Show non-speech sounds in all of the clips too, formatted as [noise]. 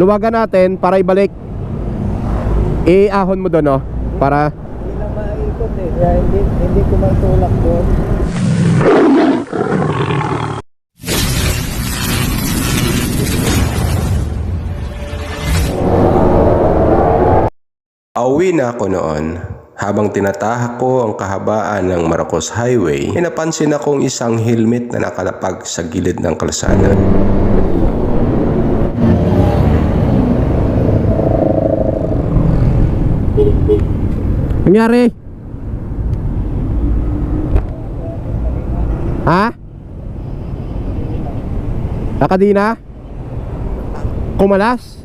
Luwagan natin para ibalik. Iahon mo doon, no? Para Hindi na maikot eh. Kaya hindi, hindi ko matulak doon. Auwi na ako noon. Habang tinatahak ko ang kahabaan ng Marcos Highway, ay napansin akong isang helmet na nakalapag sa gilid ng kalsada. Nangyari? Ha? Nakadina? Kumalas?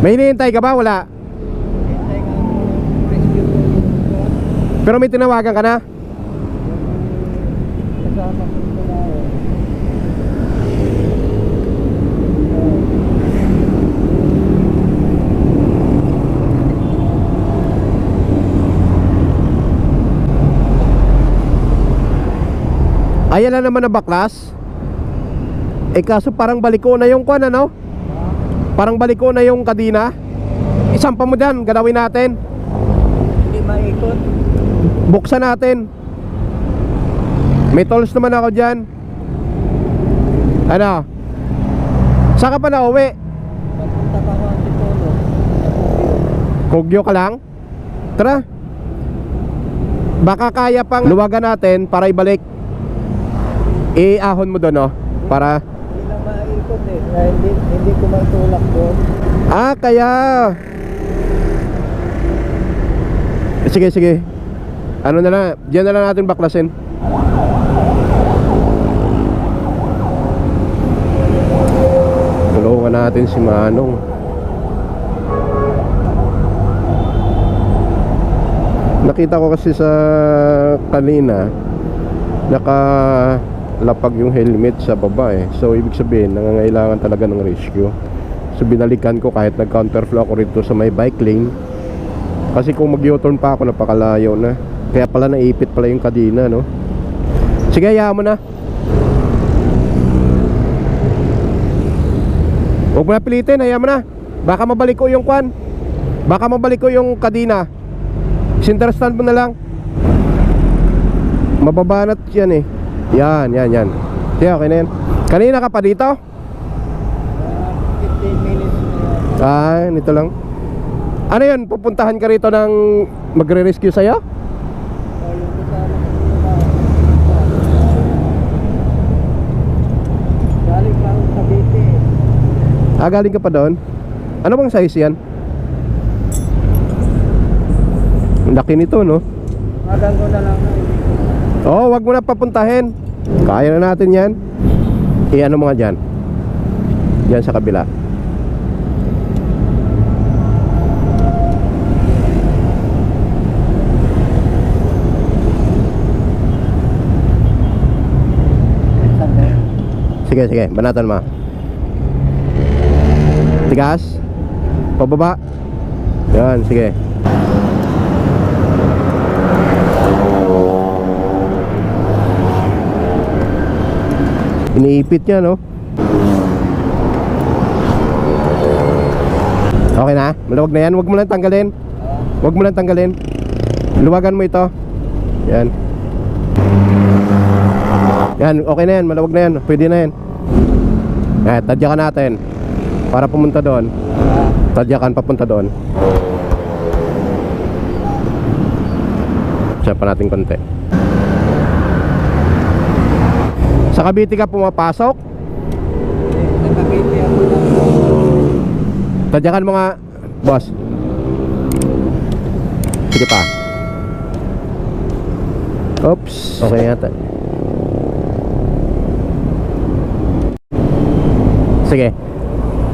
May hinihintay ka ba? Wala. Pero may tinawagan ka na? Kasama ko ito na eh. Ayan na naman na baklas. Eh kaso parang baliko na yung kwan ano? Parang baliko na yung kadina. Isang pa mo dyan, galawin natin. Hindi maikot. Buksan natin. May tools naman ako dyan. Ano? Saan ka pa na uwi? Pa ako ang Tipolo. Kugyo ka lang? Tara. Baka kaya pang luwagan natin para ibalik. Iahon mo doon, no? Para... Hindi na maikot eh. Hindi, hindi ko matulak doon. Ah, kaya... Sige, sige. Ano na lang, diyan na lang natin baklasin. Tulungan natin si Manong. Nakita ko kasi sa kanina naka lapag yung helmet sa baba eh. So ibig sabihin nangangailangan talaga ng rescue. So binalikan ko kahit nag-counterflow ako rito sa may bike lane. Kasi kung mag-U-turn pa ako napakalayo na. Kaya pala naipit pala yung kadina no. Sige, hayaan mo na. Huwag mo na pilitin, hayaan mo na. Baka mabalik ko yung kwan. Baka mabalik ko yung kadina. Sinterstand mo na lang. Mababanat yan eh. Yan, yan, yan. Sige, okay na yan. Kanina ka pa dito? Mga 15 minutes. Ah, nito lang. Ano yun? Pupuntahan ka rito ng magre-rescue sa'yo? Galing pa akong Cavite. Ah, galing ka pa doon? Ano bang size yan? Ang Laki nito, no? Magang ko na lang oh, wag mo na papuntahin. Kaya na natin yan. I-ano mga dyan? Yan sa kabila. Sige, sige. Banatan mo. Tigas. Pababa. Yan, sige. Iniipit niya, no? Okay na? Maluwag na yan. Huwag mo lang tanggalin. Huwag mo lang tanggalin. Luwagan mo ito. Yan. Yan, okay na yan. Maluwag na yan. Pwede na yan. Eh, tadyakan natin. Para pumunta doon. Tadyakan papunta doon. Siya natin konti. Sa Cavite ka pumapasok. Sa Cavite ako na. Tadyakan mo nga, boss. Sige pa. Oops. Okay yata. Sige.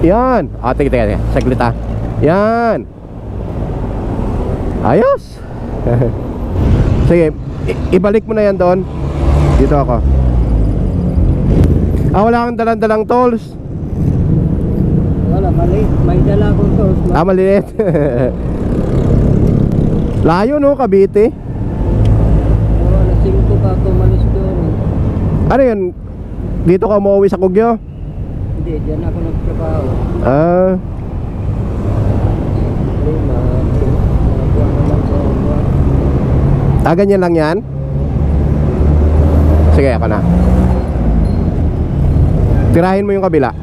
Yan. Ah, tige, tige, tige. Saglit ah. Yan. Ayos. [laughs] Sige. I- ibalik mo na yan doon. Dito ako. Ah, wala kang dalang-dalang tools. Wala, mali. May dala akong sauce. Ah, maliit. [laughs] Layo no, Cavite. Wala, 5 ka ako malis doon. eh. Ano yun? Dito ka umuwi sa Kugyo? Hindi, dyan ako nagtrabaho. Ah, ah ganyan lang yan? Sige, ako na. Tirahin mo yung kabila.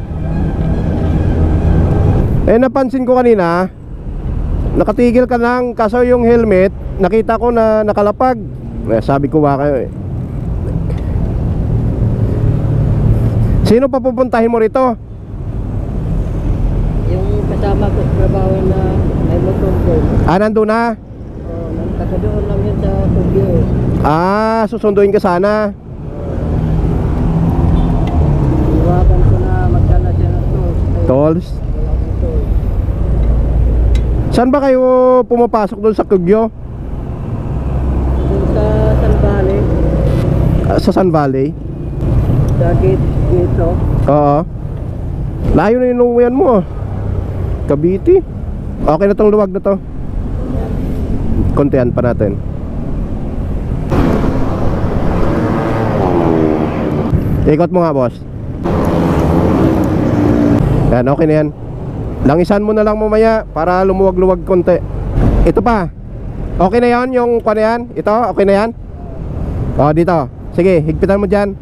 Eh, napansin ko kanina, nakatigil ka lang, kaso yung helmet, nakita ko na nakalapag. Eh, sabi ko ba kayo eh. Sino pa pupuntahin mo rito? Yung kasama ko trabaho na may motor ko. Ah, nandun na. Oh, nagtaka doon lang yun sa Tugyo. Ah, susunduin ka sana. Iwagan ko na magkala siya ng tools. Ay, Tolls. Saan ba kayo pumapasok doon sa Kugyo? Sa San Valley, Ah, sa San Valley? sa gate dito. Oo. Layo na yung uwian mo. ah. Cavite. Okay na tong luwag na to. Kontihan pa natin. Ikot mo nga, boss. Yan, okay na yan. Langisan mo na lang mamaya para lumuwag-luwag konti. Ito pa. Okay na yan yung kwan na yan? Ito, okay na yan? O, dito. Sige, higpitan mo dyan.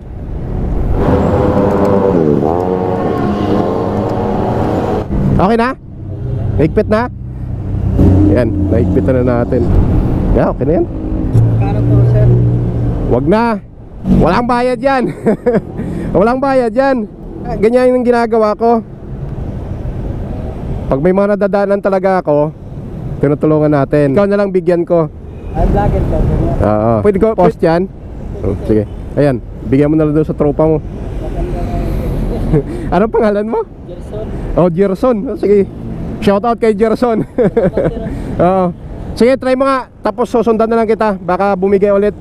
Okay na? Naigpit na? Yan, naigpit na natin. Yeah, okay na yan. Kano po, sir? Wag na. Walang bayad yan. [laughs] Walang bayad yan. Ganyan yung ginagawa ko. Pag may mga nadadaanan talaga ako, tinutulungan natin. Ikaw na lang bigyan ko. Ay, vlogger ka. Oo. Pwede ko post yan? Oh, sige. Ayan, bigyan mo na lang doon sa tropa mo. [laughs] Anong pangalan mo? Gerson. Oh, Gerson. Oh, sige. Shout out kay Gerson. [laughs] Oo. Sige, try mo nga. Tapos susundan na lang kita. Baka bumigay ulit.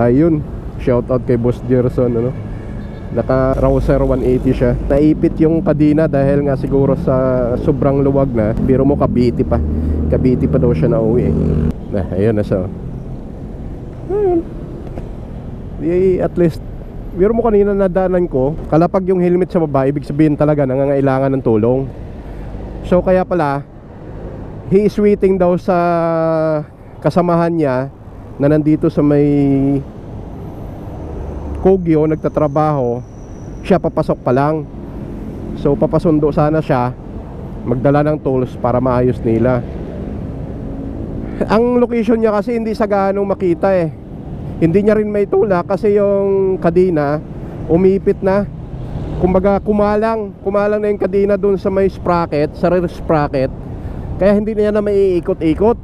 Ayun. Shout out kay Boss Gerson, ano. Naka Rouser 180 siya. Naipit yung kadina dahil nga siguro sa sobrang luwag na. Biro mo Cavite pa. Cavite pa daw siya na uwi. Eh. Ayun na siya. Ayun. Di, at least Biro mo kanina nadaanan ko, kalapag yung helmet sa baba, ibig sabihin talaga nangangailangan ng tulong. So kaya pala, he is waiting daw sa kasamahan niya na nandito sa may Kogyo, nagtatrabaho, siya papasok pa lang. So papasundo sana siya, magdala ng tools para maayos nila. Ang location niya kasi hindi sa ganong makita eh. Hindi niya rin may tula kasi yung kadina umipit na. Kumbaga kumalang kumalang na yung kadina dun sa may sprocket sa rear sprocket. Kaya hindi niya na maiikot-ikot.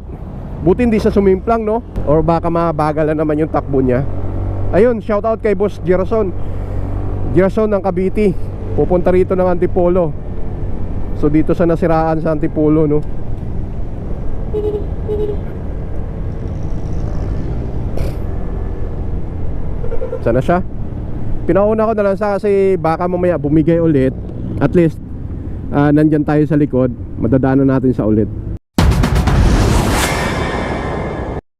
Buti hindi sa sumimplang no? Or baka mabagal na naman yung takbo niya ayun shout out kay boss Gerson Gerson ng Cavite pupunta rito ng Antipolo so dito sa nasiraan sa Antipolo no Sana siya? Pinauna ko na lang sa kasi baka mamaya bumigay ulit. At least, ah, nandyan tayo sa likod. Madadaanan natin sa ulit.